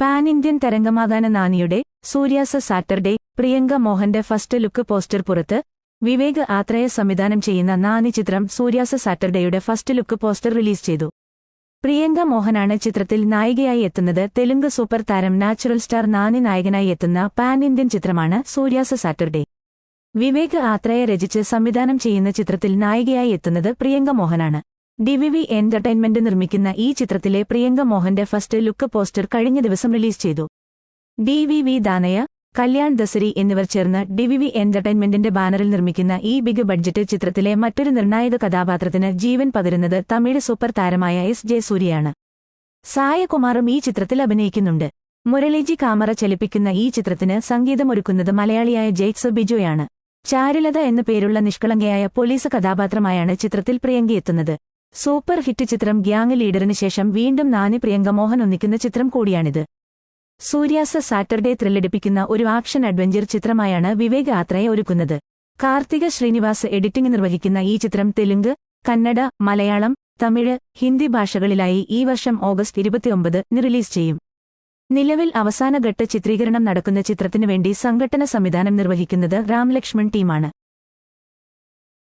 Pan Indian തരംഗമാകാന നാനിയുടെ Surya's Saturday Priyanka മോഹന്റെ ഫസ്റ്റ് ലുക്ക് പോസ്റ്റർ പുറത്ത് വിവേക് ആത്രയ സംവിധാനം ചെയ്യുന്ന നാനി ചിത്രം സൂര്യാസ സാറ്റർഡേയുടെ ഫസ്റ്റ് ലുക്ക് പോസ്റ്റർ റിലീസ് ചെയ്തു. പ്രിയങ്ക മോഹനാണ് ചിത്രത്തിൽ നായികയായി എത്തുന്നത്. തെലുങ്ക് സൂപ്പർ താരം നാച്ചുറൽ സ്റ്റാർ നാനി നായകനായി എത്തുന്ന പാൻ ഇന്ത്യൻ ചിത്രമാണ് സൂര്യാസ സാറ്റർഡേ. വിവേക് ആത്രയ രചിച്ച് സംവിധാനം ചെയ്യുന്ന ചിത്രത്തിൽ നായികയായി എത്തുന്നത് പ്രിയങ്ക മോഹനാണ്. ഡിവിവി എന്റർടൈൻമെന്റ് നിർമ്മിക്കുന്ന ഈ ചിത്രത്തിലെ പ്രിയങ്ക മോഹന്റെ ഫസ്റ്റ് ലുക്ക് പോസ്റ്റർ കഴിഞ്ഞ ദിവസം റിലീസ് ചെയ്തു. D V V Danayya Kalyan Dasari എന്നിവർ ചേർന്ന് ഡിവിവി എന്റർടൈൻമെന്റിന്റെ ബാനറിൽ നിർമ്മിക്കുന്ന ഈ ബിഗ് ബഡ്ജറ്റ് ചിത്രത്തിലെ മറ്റൊരു നിർണായക കഥാപാത്രത്തിന് ജീവൻ പകരുന്നത് തമിഴ് സൂപ്പർ താരമായ എസ് ജെ സൂര്യയാണ്. സായകുമാറും ഈ ചിത്രത്തിൽ അഭിനയിക്കുന്നുണ്ട്. മുരളിജി കാമറ ചലിപ്പിക്കുന്ന ഈ ചിത്രത്തിന് സംഗീതമൊരുക്കുന്നത് മലയാളിയായ ജെയ്ക്സ് ബിജോയാണ്. ചാരുലത എന്നു പേരുള്ള നിഷ്കളങ്കയായ പോലീസ് കഥാപാത്രമായാണ് ചിത്രത്തിൽ പ്രിയങ്കയെത്തുന്നത് സൂപ്പർ ഹിറ്റ് ചിത്രം ഗ്യാങ് ലീഡറിന് ശേഷം വീണ്ടും നാനി പ്രിയങ്ക മോഹൻ ഒന്നിക്കുന്ന ചിത്രം കൂടിയാണിത്. സൂര്യാസ സാറ്റർഡേ ത്രില്ലടിപ്പിക്കുന്ന ഒരു ആക്ഷൻ അഡ്വഞ്ചർ ചിത്രമായാണ് വിവേക് ആത്രയെ ഒരുക്കുന്നത്. കാർത്തിക ശ്രീനിവാസ് എഡിറ്റിംഗ് നിർവഹിക്കുന്ന ഈ ചിത്രം തെലുങ്ക് കന്നഡ മലയാളം തമിഴ് ഹിന്ദി ഭാഷകളിലായി ഈ വർഷം ഓഗസ്റ്റ് ഇരുപത്തിയൊമ്പതിന് റിലീസ് ചെയ്യും. നിലവിൽ അവസാനഘട്ട ചിത്രീകരണം നടക്കുന്ന ചിത്രത്തിനുവേണ്ടി സംഘടന സംവിധാനം നിർവഹിക്കുന്നത് രാംലക്ഷ്മൺ ടീമാണ്.